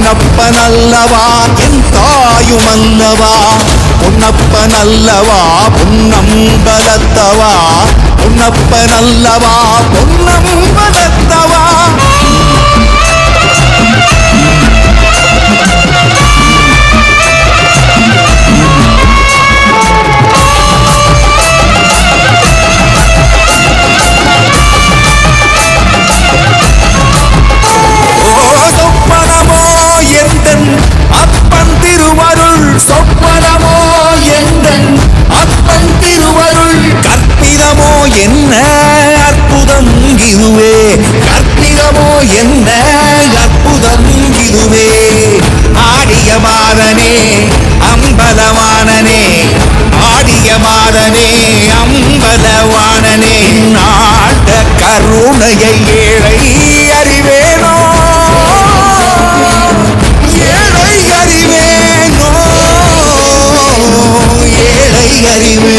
பொன்னப்பனல்லவா என் தாயும் அல்லவா? பொன்னப்பன் பொன்னம்பலத்தவா? பொன்னப்பனல்லவா பொன்னம்பல இதுவே கற்பிதமோ என்ன? அற்புதம் இதுவே ஆடிய மாதனே அம்பலவானனே ஆடிய மாதனே அம்பலவானனே நாட்ட கருணையை ஏழை அறிவேனோ? ஏழை அறிவேனோ? ஏழை அறிவே